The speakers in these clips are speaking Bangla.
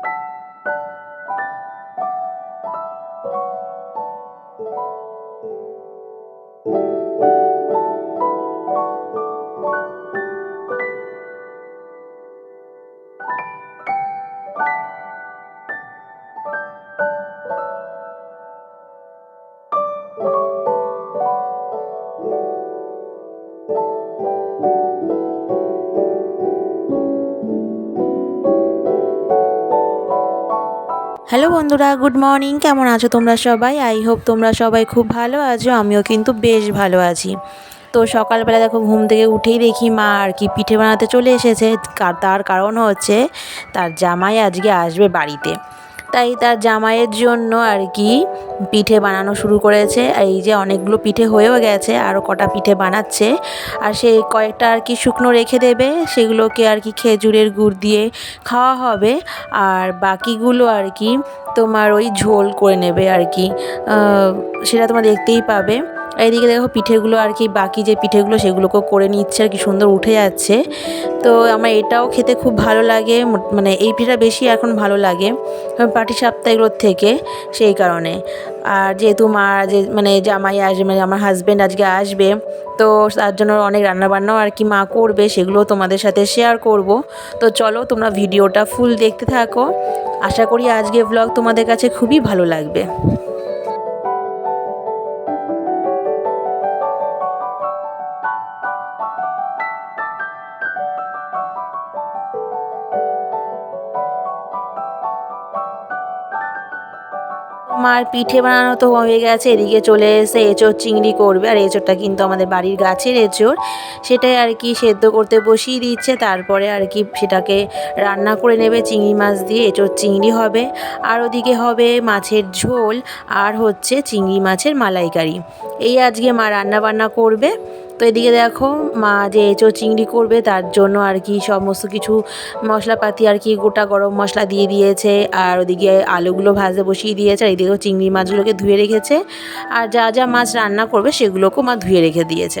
you হ্যালো বন্ধুরা, গুড মর্নিং। কেমন আছো তোমরা সবাই? আই হোপ তোমরা সবাই খুব ভালো আছো, আমিও কিন্তু বেশ ভালো আছি। তো সকালবেলা দেখো, ঘুম থেকে উঠেই দেখি মা আর কি পিঠে বানাতে চলে এসেছে। তার কারণ হচ্ছে, তার জামাই আজকে আসবে বাড়িতে। তাই তার জামাইয়ের জন্য আর কি পিঠে বানানো শুরু করেছে। এই যে অনেকগুলো পিঠে হয়েও গেছে আরও কটা পিঠে বানাচ্ছে। আর সেই কয়েকটা আর কি শুকনো রেখে দেবে, সেগুলোকে আর কি খেজুরের গুড় দিয়ে খাওয়া হবে। আর বাকিগুলো আর কি তোমার ওই ঝোল করে নেবে আর কি। সেটা তোমরা দেখতেই পাবে। এইদিকে দেখো পিঠেগুলো আর কি, বাকি যে পিঠেগুলো সেগুলোকেও করে নিচ্ছে আর কি, সুন্দর উঠে যাচ্ছে। তো আমার এটাও খেতে খুব ভালো লাগে মানে এই পিঠা বেশি এখন ভালো লাগে পাটি সাপ্তাহিকগুলোর থেকে সেই কারণে। আর যেহেতু মা যে মানে জামাই আসবে মানে আমার হাজব্যান্ড আজকে আসবে, তো তার জন্য অনেক রান্নাবান্নাও আর কি মা করবে সেগুলো তোমাদের সাথে শেয়ার করব। তো চলো তোমরা ভিডিওটা ফুল দেখতে থাকো। আশা করি আজকে ব্লগ তোমাদের কাছে খুবই ভালো লাগবে। মার পিঠে বানানো তো হয়ে গেছে, এদিকে চলে এসে এঁচোড় চিংড়ি করবে। আর এঁচোড়টা কিন্তু আমাদের বাড়ির গাছের এঁচোড়। সেটাই আর কি সেদ্ধ করতে বসিয়ে দিচ্ছে, তারপরে আর কি সেটাকে রান্না করে নেবে, চিংড়ি মাছ দিয়ে এঁচোর চিংড়ি হবে। আর ওদিকে হবে মাছের ঝোল, আর হচ্ছে চিংড়ি মাছের মালাইকারি। এই আজকে মা রান্না বান্না করবে। তো এদিকে দেখো, মা যে এঁচো চিংড়ি করবে, তার জন্য আর কি সমস্ত কিছু মশলাপাতি আর কি গোটা গরম মশলা দিয়ে দিয়েছে। আর ওদিকে আলুগুলো ভাজে বসিয়ে দিয়েছে, আর এদিকেও চিংড়ি মাছগুলোকে ধুয়ে রেখেছে। আর যা যা মাছ রান্না করবে, সেগুলোকেও মা ধুয়ে রেখে দিয়েছে।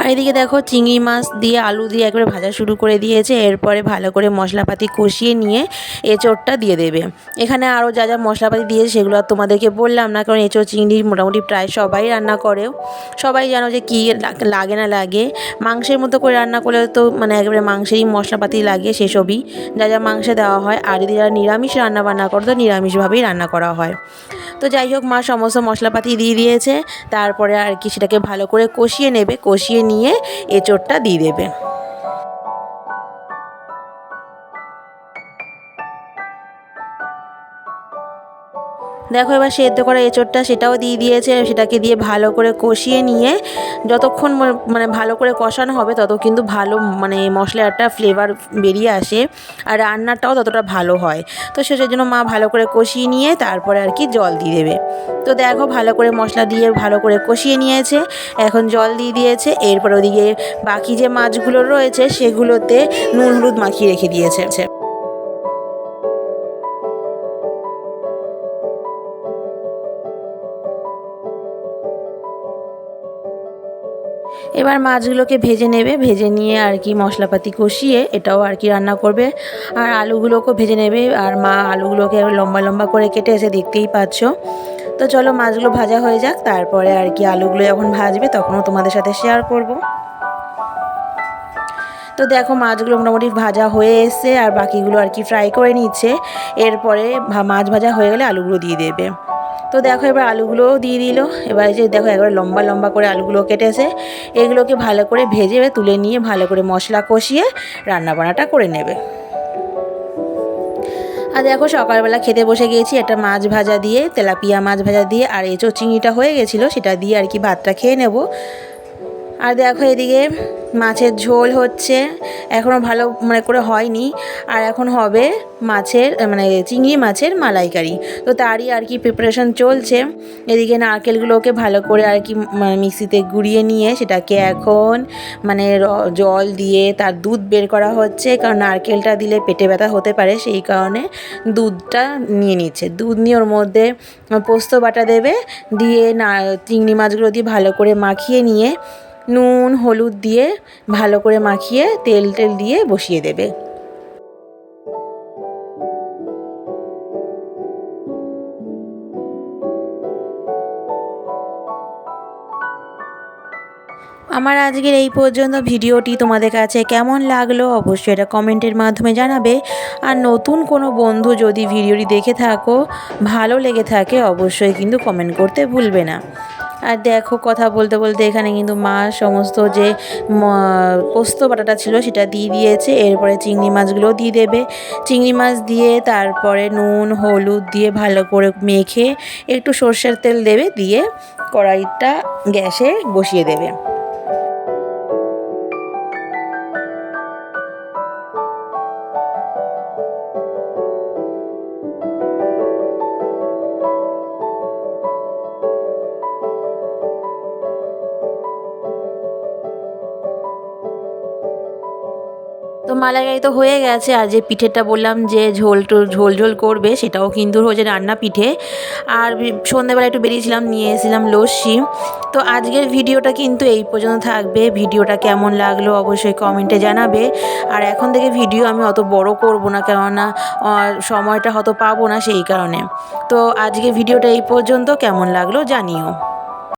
আর এদিকে দেখো চিংড়ি মাছ দিয়ে আলু দিয়ে একবারে ভাজা শুরু করে দিয়েছে। এরপরে ভালো করে মশলাপাতি কষিয়ে নিয়ে এঁচোড়টা দিয়ে দেবে। এখানে আরও যা যা মশলাপাতি দিয়েছে সেগুলো আর তোমাদেরকে বললাম না, কারণ এঁচোড়, চিংড়ি মোটামুটি প্রায় সবাই রান্না করেও সবাই জানো যে কী লাগে না লাগে। মাংসের মতো করে রান্না করলে তো মানে একেবারে মাংসেরই মশলাপাতি লাগে সেসবই। যা যা মাংসে দেওয়া হয়, আর যদি যারা নিরামিষ রান্না বান্না করে, তো নিরামিষভাবেই রান্না করা হয়। তো যাই হোক, মা সমস্ত মশলাপাতি দিয়ে দিয়েছে। তারপরে আর কি সেটাকে ভালো করে কষিয়ে নেবে। কষিয়ে নিয়ে এঁচোড়টা দিয়ে দেবে। দেখো এবার সেদ্ধ করা এঁচোড়টা সেটাও দিয়ে দিয়েছে, সেটাকে দিয়ে ভালো করে কষিয়ে নিয়ে যতক্ষণ মানে ভালো করে কষানো হবে তত কিন্তু ভালো মানে মশলার একটা ফ্লেভার বেরিয়ে আসে আর রান্নাটাও ততটা ভালো হয়। তো সেটার জন্য মা ভালো করে কষিয়ে নিয়ে তারপরে আর কি জল দিয়ে দেবে। তো দেখো ভালো করে মশলা দিয়ে ভালো করে কষিয়ে নিয়েছে, এখন জল দিয়ে দিয়েছে, এরপর ওদিকে বাকি যে মাছগুলো রয়েছে সেগুলোতে নুন, হলুদ মাখিয়ে রেখে দিয়েছে। এবার মাছগুলোকে ভেজে নেবে, ভেজে নিয়ে আর কি মশলাপাতি কষিয়ে এটাও আর কি রান্না করবে। আর আলুগুলোকেও ভেজে নেবে আর মা আলুগুলোকে লম্বা লম্বা করে কেটে এসে দেখতেই পাচ্ছ। তো চলো মাছগুলো ভাজা হয়ে যাক, তারপরে আর কি আলুগুলো যখন ভাজবে তখনও তোমাদের সাথে শেয়ার করব। তো দেখো মাছগুলো মোটামুটি ভাজা হয়ে এসছে আর বাকিগুলো আর কি ফ্রাই করে নিচ্ছে। এরপরে মাছ ভাজা হয়ে গেলে আলুগুলো দিয়ে দেবে। তো দেখো এবার আলুগুলোও দিয়ে দিল। এবার যে দেখো একবার লম্বা লম্বা করে আলুগুলো কেটেছে। এগুলোকে ভালো করে ভেজে তুলে নিয়ে ভালো করে মশলা কষিয়ে রান্নাবান্নাটা করে নেবে। আর দেখো সকালবেলা খেতে বসে গিয়েছি একটা মাছ ভাজা দিয়ে, তেলাপিয়া মাছ ভাজা দিয়ে, আর এঁচো চিংড়িটা হয়ে গেছিল সেটা দিয়ে আর কি ভাতটা খেয়ে নেব। আর দেখো এদিকে মাছের ঝোল হচ্ছে। এখনও ভালো মানে করে হয়নি। আর এখন হবে মাছের মানে চিংড়ি মাছের মালাইকারি। তো তারই আর কি প্রিপারেশন চলছে। এদিকে নারকেলগুলোকে ভালো করে আর কি মানে মিক্সিতে গুঁড়িয়ে নিয়ে সেটাকে এখন মানে জল দিয়ে তার দুধ বের করা হচ্ছে। কারণ নারকেলটা দিলে পেটে ব্যথা হতে পারে, সেই কারণে দুধটা নিয়ে নিচ্ছে। দুধ নিয়ে ওর মধ্যে পোস্ত বাটা দেবে, দিয়ে না, চিংড়ি মাছগুলো দিয়ে ভালো করে মাখিয়ে নিয়ে নুন, হলুদ দিয়ে ভালো করে মাখিয়ে তেল টেল দিয়ে বসিয়ে দেবে। আমার আজকের এই পর্যন্ত ভিডিওটি তোমাদের কাছে কেমন লাগল অবশ্যই এটা কমেন্টের মাধ্যমে জানাবে। আর নতুন কোনো বন্ধু যদি ভিডিওটি দেখে থাকো, ভালো লেগে থাকে অবশ্যই কিন্তু কমেন্ট করতে ভুলবে না। আর দেখো কথা বলতে বলতে এখানে কিন্তু মা সমস্ত যে পোস্ত বাটাটা ছিল সেটা দিয়ে দিয়েছে। এরপরে চিংড়ি মাছগুলো দিয়ে দেবে। চিংড়ি মাছ দিয়ে তারপরে নুন, হলুদ দিয়ে ভালো করে মেখে একটু সর্ষের তেল দেবে, দিয়ে কড়াইটা গ্যাসে বসিয়ে দেবে। মালাইকারি তো হয়ে গেছে, আর যে পিঠেটা বললাম যে ঝোল ঝোল ঝোল করবে সেটাও কিন্তু হয়েছে রান্না পিঠে। আর সন্ধ্যেবেলা একটু বেরিয়েছিলাম, নিয়ে এসেছিলাম লস্যি। তো আজকের ভিডিওটা কিন্তু এই পর্যন্ত থাকবে। ভিডিওটা কেমন লাগল অবশ্যই কমেন্টে জানাবে। আর এখন থেকে ভিডিও আমি অত বড় করব না, কেননা সময়টা হয়তো পাবো না সেই কারণে। তো আজকে ভিডিওটা এই পর্যন্ত। কেমন লাগল জানিও।